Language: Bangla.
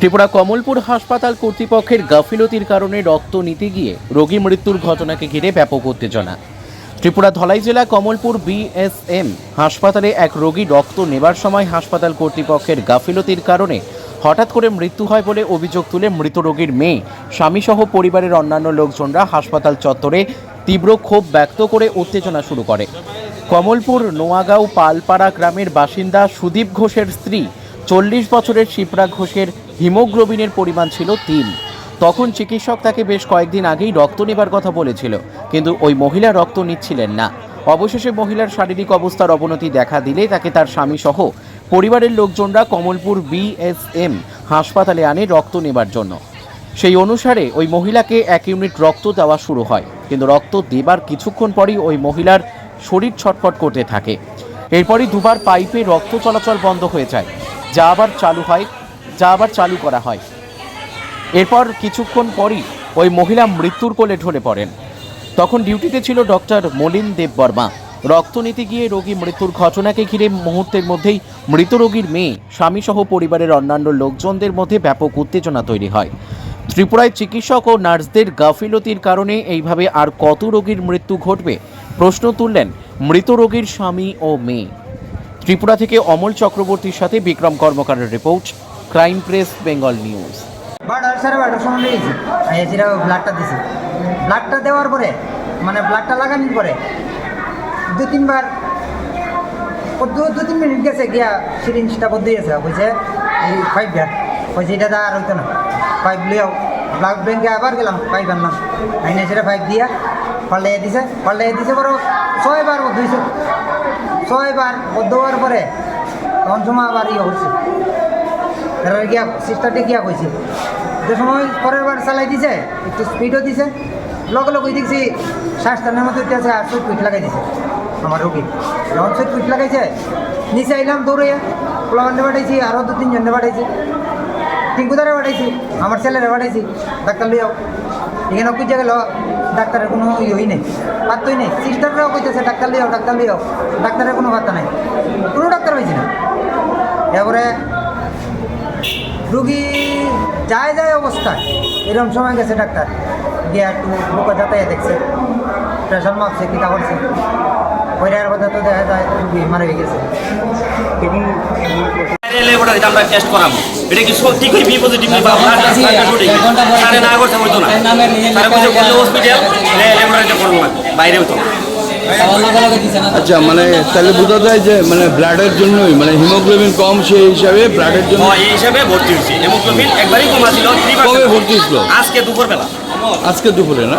ত্রিপুরা কমলপুর হাসপাতাল কর্তৃপক্ষের গাফিলতির কারণে রক্ত নিতে গিয়ে রোগী মৃত্যুর ঘটনাকে ঘিরে ব্যাপক উত্তেজনা। ত্রিপুরা ধলাই জেলা কমলপুর বিএসএম হাসপাতালে এক রোগী রক্ত নেবার সময় হাসপাতাল কর্তৃপক্ষের গাফিলতির কারণে হঠাৎ করে মৃত্যু হয় বলে অভিযোগ তুলে মৃত রোগীর মেয়ে, স্বামীসহ পরিবারের অন্যান্য লোকজনরা হাসপাতাল চত্বরে তীব্র ক্ষোভ ব্যক্ত করে উত্তেজনা শুরু করে। কমলপুর নোয়াগাঁও পালপাড়া গ্রামের বাসিন্দা সুদীপ ঘোষের স্ত্রী, চল্লিশ বছরের শিপ্রা ঘোষের হিমোগ্লোবিনের পরিমাণ ছিল তিন। তখন চিকিৎসক তাকে বেশ কয়েকদিন আগেই রক্ত নেবার কথা বলেছিল, কিন্তু ওই মহিলা রক্ত নিচ্ছিলেন না। অবশেষে মহিলার শারীরিক অবস্থার অবনতি দেখা দিলে তাকে তার স্বামী সহ পরিবারের লোকজনরা কমলপুর বিএসএম হাসপাতালে আনে রক্ত নেবার জন্য। সেই অনুসারে ওই মহিলাকে এক ইউনিট রক্ত দেওয়া শুরু হয়, কিন্তু রক্ত দেবার কিছুক্ষণ পরই ওই মহিলার শরীর ছটফট করতে থাকে। এরপরই দুবার পাইপে রক্ত চলাচল বন্ধ হয়ে যায়, যা আবার চালু হয় যা আবার চালু করা হয়। এরপর কিছুক্ষণ পরই ওই মহিলা মৃত্যুর কোলে ঢলে পড়েন। তখন ডিউটিতে ছিল ডক্টর মলিন দেব বর্মা। রক্ত নিতে গিয়ে রোগী মৃত্যুর ঘটনাকে ঘিরে মুহূর্তের মধ্যেই মৃত রোগীর মেয়ে, স্বামীসহ পরিবারের অন্যান্য লোকজনদের মধ্যে ব্যাপক উত্তেজনা তৈরি হয়। ত্রিপুরায় চিকিৎসক ও নার্সদের গাফিলতির কারণে এইভাবে আর কত রোগীর মৃত্যু ঘটবে, প্রশ্ন তুললেন মৃত রোগীর স্বামী ও মেয়ে। ত্রিপুরা থেকে অমল চক্রবর্তীর সাথে Bikram কর্মকারের report crime press Bengal news বারোটা সাড়ে বারোটার সময় এসিরা ব্লাডটা দিছি ব্লাডটা দেওয়ার পরে মানে ব্লাডটা লাগানোর পরে, দু তিনবার দু দু তিন মিনিট গেছে গিয়া সিরিঞ্জটা বদলে গেছে। কইছে, এই পাইপ দেন কইছে, এটা দা আর হইতো না। পাইপ লিয়াও ব্লাড ব্যাংকে আবার গেলাম পাইপ আনলাম। আইনে সেটা পাইপ দিয়া পাল্টাইয়া দিছে। পাল্টাইয়া দিছে বড় ছয়বার বদ্ধ হয়েছে ছয়বার বদ্ধ হওয়ার পরে, তখন সময় আবার ইয়ে হচ্ছে গিয়া সিস্টারটা গিয়া কইছে? যে সময় পরের বার চালাই দিছে, একটু স্পিডও দিছে, লগে লগে দেখছি শ্বাস মধ্যে আছে আর সুইট কুইট লাগাই দিছে আমার রোগী। যখন সুইট কুইট লাগাইছে, নিচে আইলাম দৌড়ে প্লাবান্ডে পাঠাইছি আরও দু তিনজনে পাঠাইছি, টিঙ্কুদারে পাঠাইছি, আমার ছেলেরে পাঠাইছি, ডাক্তার লইয়াও। এখানে কুইজা গেল, ডাক্তারের কোনো ইয়ে ইয়েই নেই, পাত্তই নেই। সিস্টাররাও কইতেছে, ডাক্তার লিয়াও ডাক্তার লিয়াও ডাক্তারের কোনো পাত্তা নাই। কোনো ডাক্তার হয়েছে না। এরপরে রুগী যায় যায় অবস্থায়। এরকম সময় গেছে ডাক্তার। গিয়ে একটু বুকে যাতায়া দেখছে। প্রেশার মাপছে কী করছে। ওইটার কথা তো দেখা যায় রুগী মারা গেছে। এলে আমরা টেস্ট করাবো। এটা কি সত্যি কই বি পজিটিভ বা ব্লাড না করতে হইতো না সারে কইছে হসপিটাল লে করব না। বাইরে হইতো আচ্ছা মানে তাহলে বোঝা যায় যে মানে ব্লাডের জন্যই মানে হিমোগ্লোবিন কম সেই হিসাবে ব্লাডের জন্য এই হিসাবে ভর্তি হয়েছি। হিমোগ্লোবিন একবারই কমা ছিল কবে ভর্তি ছিল আজকে দুপুরবেলা। আজকে দুপুরে না?